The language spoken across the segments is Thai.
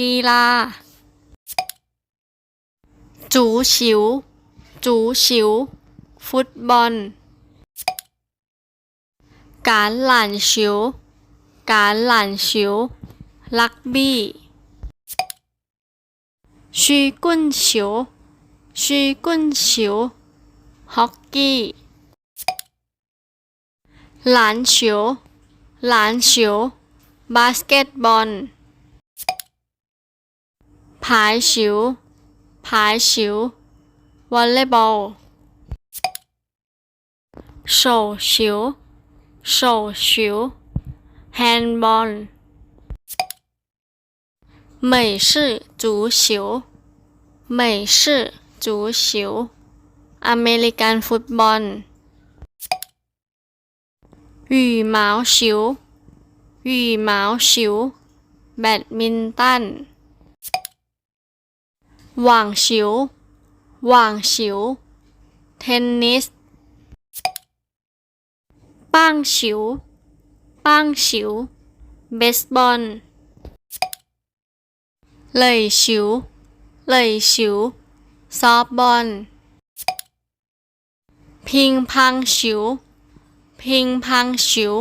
กีฬา จูฉิว จูฉิว ฟุตบอล การหลั่นฉิว การหลั่นฉิว ลักบี้ชีกุนฉิวชีกุนฉิว ฮอกกี้หลานฉิวหลานฉิว บาสเกตบอล ผายฉิว ผายฉิว วอลเลย์บอล手ฉิว手ฉิว แฮนด์บอล美式足球美式足球 อเมริกันฟุตบอล羽毛球羽毛球 แบดมินตัน หว่างฉิว หว่างฉิว เทนนิส ป้างฉิว ป้างฉิว เบสบอลเหลยฉิวเหลยฉิว ซอฟบอล พิงพังฉิว พิงพังฉิว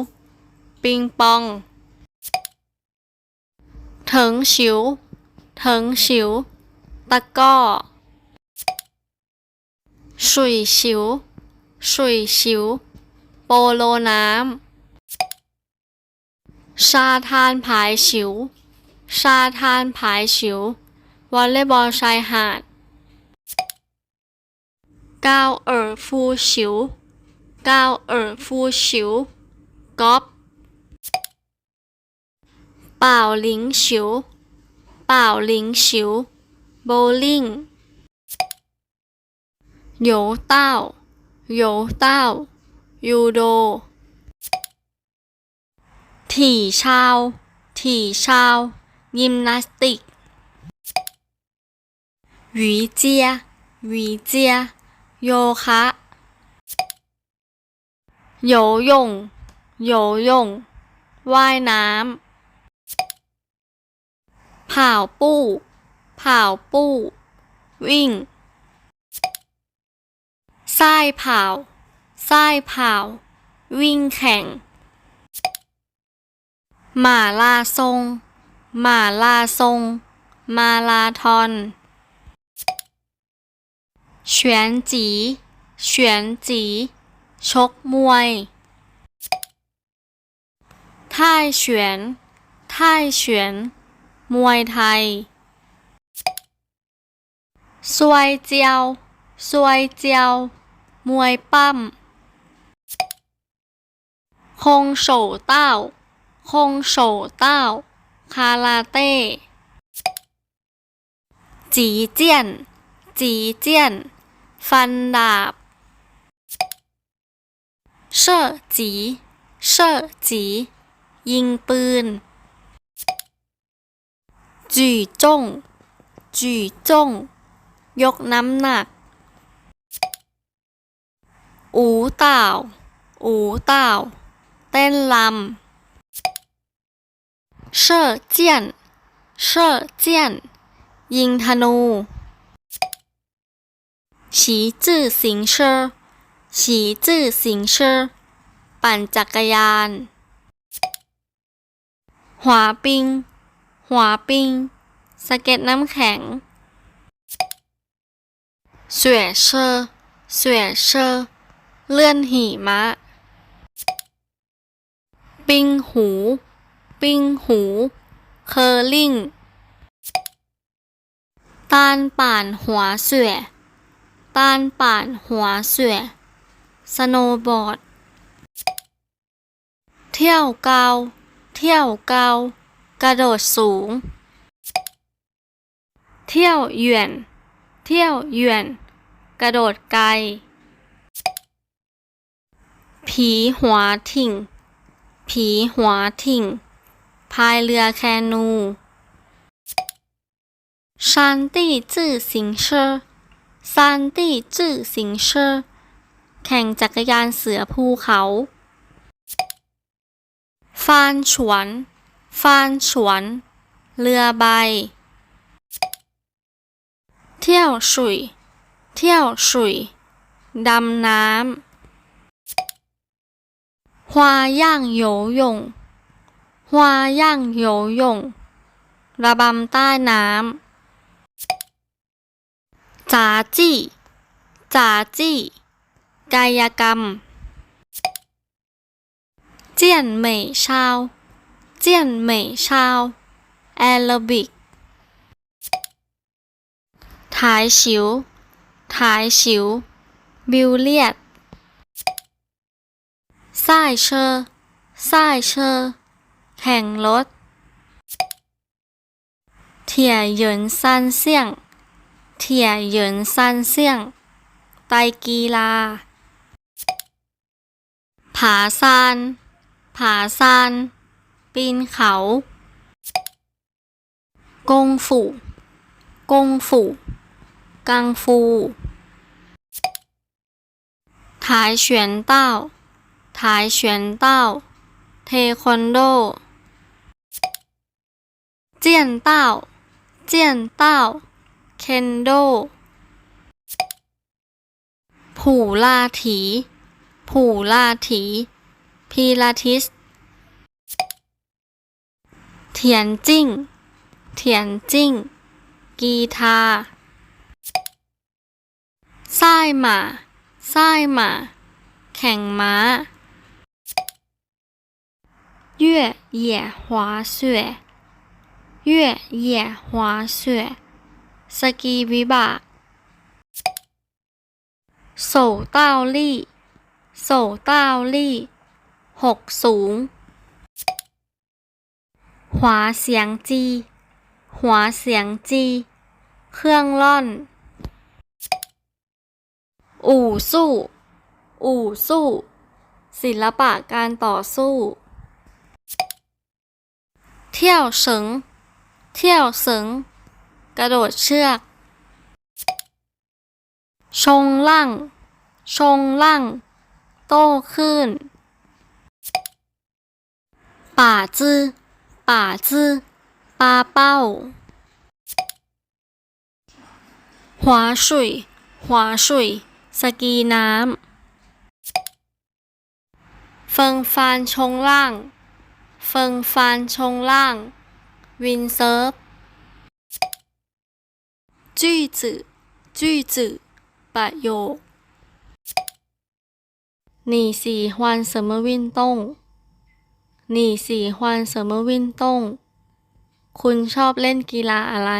ปิงปอง เถิงฉิว เถิงฉิว ตะก้อสุยฉิวสุยฉิว โปโลน้ำ ชาทานผายฉิว ชาทานผายฉิว วอลเลย์บอลชายหาดก้าวเอ๋อฟูฉิวก้าวเอ๋อฟูฉิวกอล์ฟเป่าหลิงฉิวเป่าหลิงฉิว โบลิ่งโยเต้าโยเต้ายูโด ถี่ชาว ถี่ชาว ยิมนาสติกวีเจียวีเจีย โยคะโยยงโยยง ว่ายน้ำผ่าว ปู้ผ่าวปู้ วิ่งส้ายผ่าส้ายผ่าวิ่งแข่ง หมาลาซงหมาลาซงมาลาทอนเฉียนจีเฉียนจีชกมวยท่ายเฉียนท่ายเฉียนมวยไทย ซวยเจียวซวยเจียว มวยปั้ม คงโฉเต้า คงโฉเต้า คาราเต้ จีเจี้ยน จีเจี้ยน ฟันดาบ เช่อจี เช่อจี ยิงปืนจีจ้งจีจ้ง ยกน้ำหนัก อูเต่า อูเต่า เต้นลำ เช่อเจียน เช่อเจียน ยิงธนูฉีจื่อสิงเชอร์ฉีจื่อสิงเชอร์ปั่นจักรยาน หัวปิง หัวปิง สเก็ตน้ำแข็ง เสวยเชอร์เสวยเชอร์เลื่อนหิมะ ปิงหู ปิงหู เคอร์ลิงตานป่านหัวเสวยตานป่านหัวเสวยสโนบอร์ด เที่ยวเกา เที่ยวเกา กระโดดสูง เที่ยวเหวี่ยน เที่ยวเหวี่ยน กระโดดไกล ผีหัวถิ่ง ผีหัวถิ่ง พายเรือแคนู 山地自行车山地自行车 แข่งจักรยานเสือภูเขา ฟานฉวน ฟานฉวน เรือใบ เที่ยวสุย เที่ยวสุย ดำน้ำ花样游泳花样游泳ระบำใต้น้ำจ๋าจี้จ๋าจี้กายกรรม เจียนเหม่ยชาว เจียนเหม่ยชาว แอโรบิก ท้ายชิว ท้ายชิว บิวเลียดซายเชอร์ซายเชอร์แข่งรถ เถียเหยินซันเซียง เถียเหยินซันเซียง ไตกีลาผาซาน ผาซาน ปีนเขา กงฝูกงฝู่ กังฟูถ่ายเฉวียนเต้าถ่ายเฉวียนเต้า เทควันโด เจียนเต้า เจียนเต้า เคนโด ผู่ลาถี ผู่ลาถี พีลาทิส เถียนจิ้ง เถียนจิ้ง กีทา 赛马赛马แข่งม้า越野滑雪越野滑雪สกีวิบากโศเต้าลี่โศเต้าลี่ หกสูงหวาเสียงจีหวาเสียงจี เครื่องล่อน อู่สู้ อู่สู้ ศิลปะการต่อสู้ เที่ยวเฉิง เที่ยวเฉิง กระโดดเชือก ชงล่าง ชงล่าง โต้คลื่นป่าจื้อ ป่าจื้อ ปลาเป้าหวาสุยหวา สุย สกีน้ำ เฟิงฟานชงล่าง เฟิงฟานชงล่าง วินเซิร์ฟ句子句子ประโยค你喜欢什么运动你喜欢什么运动คุณชอบเล่นกีฬาอะไร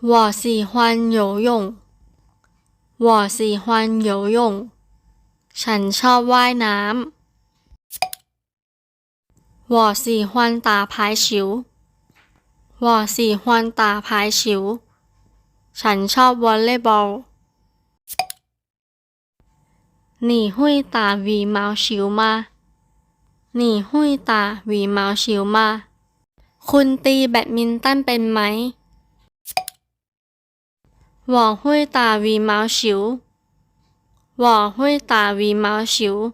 我喜欢游泳 我喜欢游泳ฉันชอบว่ายน้ำ我喜欢打排球我喜欢打排球ฉันชอบวอลเลย์บอล你会打羽毛球吗你会打羽毛球吗คุณตีแบดมินตันเป็นไหม 我会打羽毛球我会打羽毛球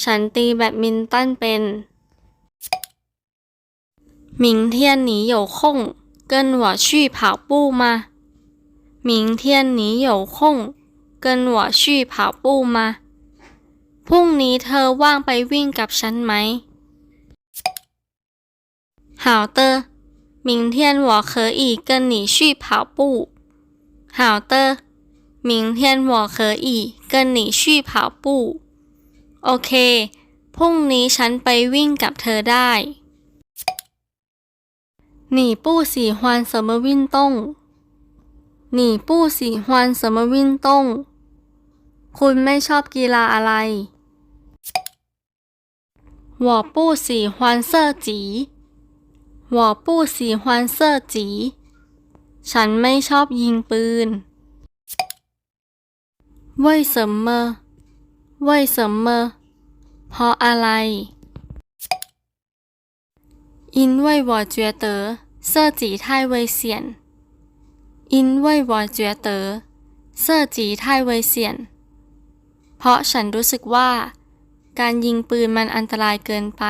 ฉันตีแบดมินตันเป็น明天你有空跟我去跑步吗明天你有空跟我去跑步吗พรุ่งนี้เธอว่างไปวิ่งกับฉันไหม好的明天我可以跟你去跑步 好的明天我可以跟你去跑步โอเค พรุ่งนี้ฉันไปวิ่งกับเธอได้你不喜欢什么运动你不喜欢什么运动คุณไม่ชอบกีฬาอะไร我不喜欢射击我不喜欢射击 ฉันไม่ชอบยิงปืน为什么为什么เพราะอะไร因为我觉得射击太危险因为我觉得射击太危险เพราะฉันรู้สึกว่า การยิงปืนมันอันตรายเกินไป